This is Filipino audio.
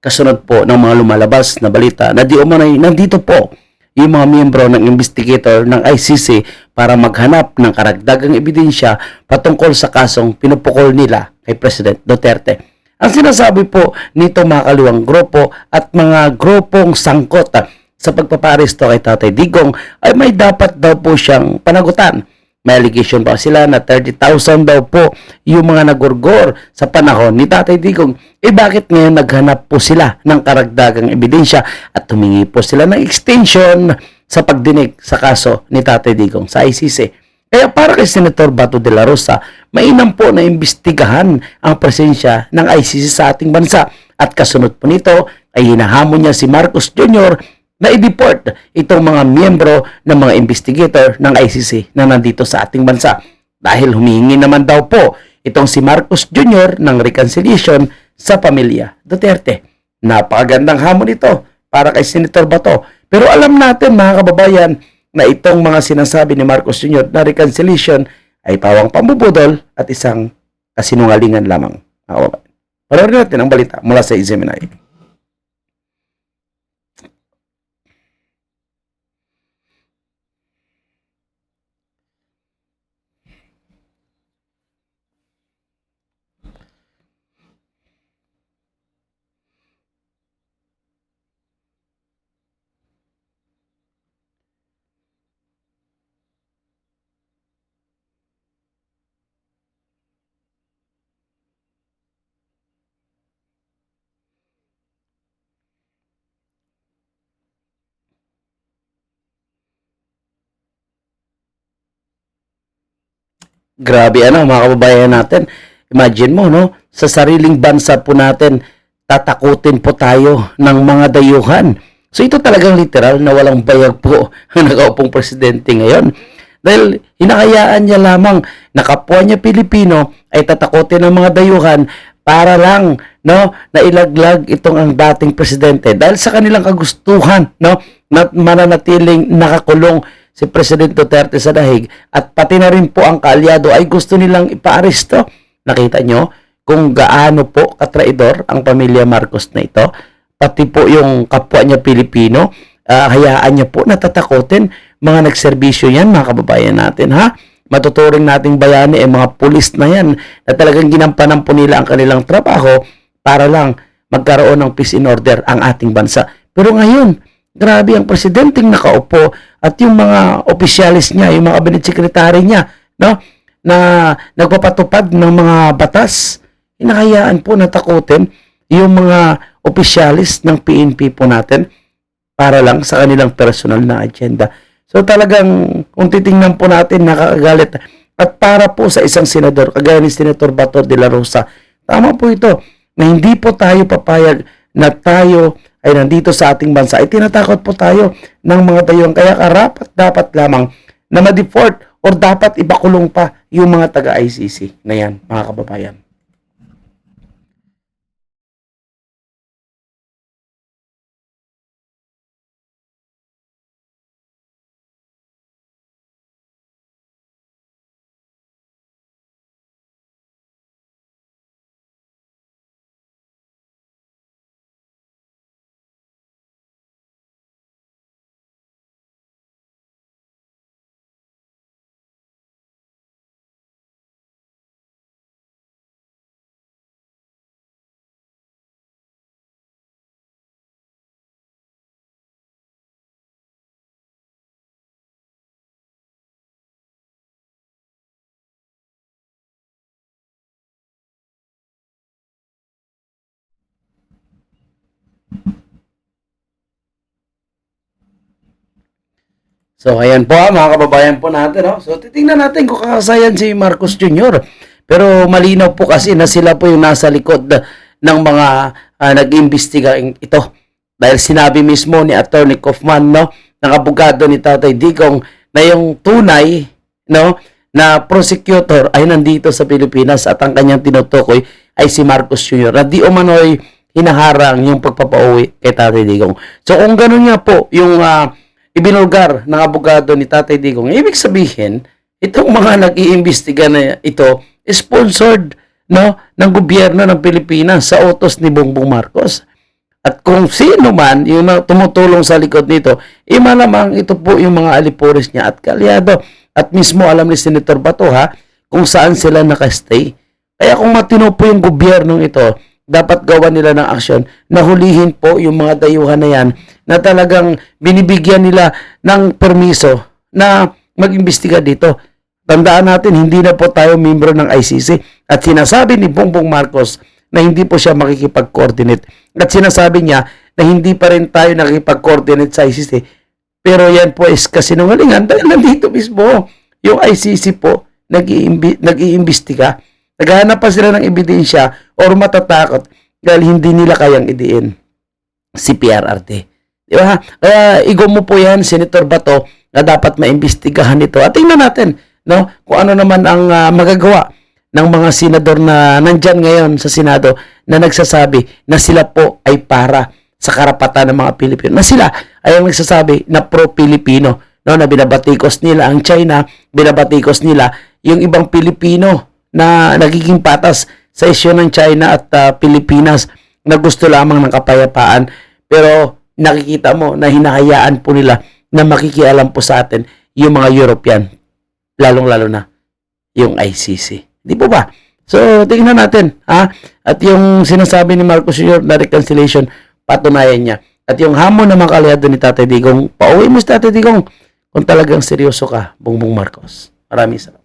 Kasunod po ng mga lumalabas na balita na di umanay nandito po yung mga miyembro ng investigator ng ICC para maghanap ng karagdagang ebidensya patungkol sa kasong pinupukol nila kay President Duterte. Ang sinasabi po nito mga kaliwang grupo at mga grupong sangkot sa pagpaparesto kay Tatay Digong ay may dapat daw po siyang panagutan. May allegation pa sila na 30,000 daw po yung mga nagurgor sa panahon ni Tatay Digong. Eh bakit ngayon naghanap po sila ng karagdagang ebidensya at humingi po sila ng extension sa pagdinig sa kaso ni Tatay Digong sa ICC. Kaya para kay Senator Bato de la Rosa, mainam po na imbestigahan ang presensya ng ICC sa ating bansa. At kasunod po nito ay hinahamon niya si Marcos Jr. na i-deport itong mga miyembro ng mga investigator ng ICC na nandito sa ating bansa. Dahil humihingi naman daw po itong si Marcos Jr. ng reconciliation sa pamilya Duterte. Napakagandang hamon ito para kay Senator Bato. Pero alam natin mga kababayan na itong mga sinasabi ni Marcos Jr. na reconciliation ay pawang pambubudol at isang kasinungalingan lamang. Panoorin natin ang balita mula sa Izeminay. Grabe ano mga kababayan natin. Imagine mo no, sa sariling bansa po natin tatakutin po tayo ng mga dayuhan. So ito talagang literal na walang bayag po ang nakaupong presidente ngayon. Dahil hinahayaan niya lamang na kapwa niya Pilipino ay tatakutin ng mga dayuhan para lang no na ilaglag itong ang dating presidente dahil sa kanilang kagustuhan no na mananatiling nakakulong si President Duterte sa dahig at pati na rin po ang kaalyado ay gusto nilang ipaaresto. Nakita nyo kung gaano po katraidor ang pamilya Marcos na ito. Pati po yung kapwa niya Pilipino, ah, hayaan niya po natatakotin mga nagserbisyo yan, mga kababayan natin, ha? Matuturing nating bayani ay mga pulis na yan na talagang ginampanan po nila ang kanilang trabaho para lang magkaroon ng peace in order ang ating bansa. Pero ngayon, grabe ang presidenteng nakaupo at yung mga opisyalis niya, yung mga cabinet secretary niya, no? na nagpapatupad ng mga batas, hinahayaan po na takutin yung mga opisyalis ng PNP po natin para lang sa kanilang personal na agenda. So talagang kung titingnan po natin nakakagalit at para po sa isang senador kagaya ni Senator Bato de la Rosa, tama po ito na hindi po tayo papayag na tayo ay nandito sa ating bansa ay tinatakot po tayo ng mga dayong kaya karapat dapat lamang na ma-deport or dapat ibakulong pa yung mga taga-ICC na yan, mga kababayan. So, ayan po ah, mga kababayan po natin. No? So, titingnan natin kung kakasayan si Marcos Jr. Pero malinaw po kasi na sila po yung nasa likod ng mga ah, nag-imbestiga ito. Dahil sinabi mismo ni Attorney Kaufman, no, ng abogado ni Tatay Digong, na yung tunay, no, na prosecutor ay nandito sa Pilipinas at ang kanyang tinutukoy ay si Marcos Jr. Na di umano'y hinaharang yung pagpapauwi kay Tatay Digong. So kung ganun nga po yung ah, ibinulgar ng abogado ni Tatay Digong, ibig sabihin, itong mga nag-iimbestiga na ito, sponsored no, ng gobyerno ng Pilipinas sa utos ni Bongbong Marcos. At kung sino man yung tumutulong sa likod nito, eh malamang ito po yung mga alipuris niya at kalyado. At mismo alam ni Senator Bato ha, kung saan sila nakastay. Kaya kung matino po yung gobyernong ito, dapat gawa nila ng aksyon na hulihin po yung mga dayuhan na yan na talagang binibigyan nila ng permiso na mag-imbestiga dito. Tandaan natin, hindi na po tayo membro ng ICC at sinasabi ni Bongbong Marcos na hindi po siya makikipag-coordinate. At sinasabi niya na hindi pa rin tayo nakikipag-coordinate sa ICC. Pero yan po is kasinungalingan dahil nandito mismo yung ICC po nag-iimbestiga. Naghahanap pa sila ng ebidensya or matatakot dahil hindi nila kayang idiin si PRRT. Di ba? Kaya igo mo po yan, Senator Bato, na dapat maimbestigahan ito. At tingnan natin no, kung ano naman ang ah, magagawa ng mga senador na nandyan ngayon sa Senado na nagsasabi na sila po ay para sa karapatan ng mga Pilipino. Na sila ay ang nagsasabi na pro-Pilipino. No, na binabatikos nila ang China, binabatikos nila yung ibang Pilipino na nagiging patas sa isyu ng China at ah, Pilipinas na gusto lamang ng kapayapaan. Pero nakikita mo na hinahayaan po nila na makikialam po sa atin yung mga European, lalong-lalo na yung ICC. Di po ba? So, tingnan natin, ha? At yung sinasabi ni Marcos Jr. na reconciliation, patunayan niya. At yung hamon na mga kalyado ni Tatay Digong, pauwi mo si Tatay Digong kung talagang seryoso ka, Bongbong Marcos. Maraming salamat.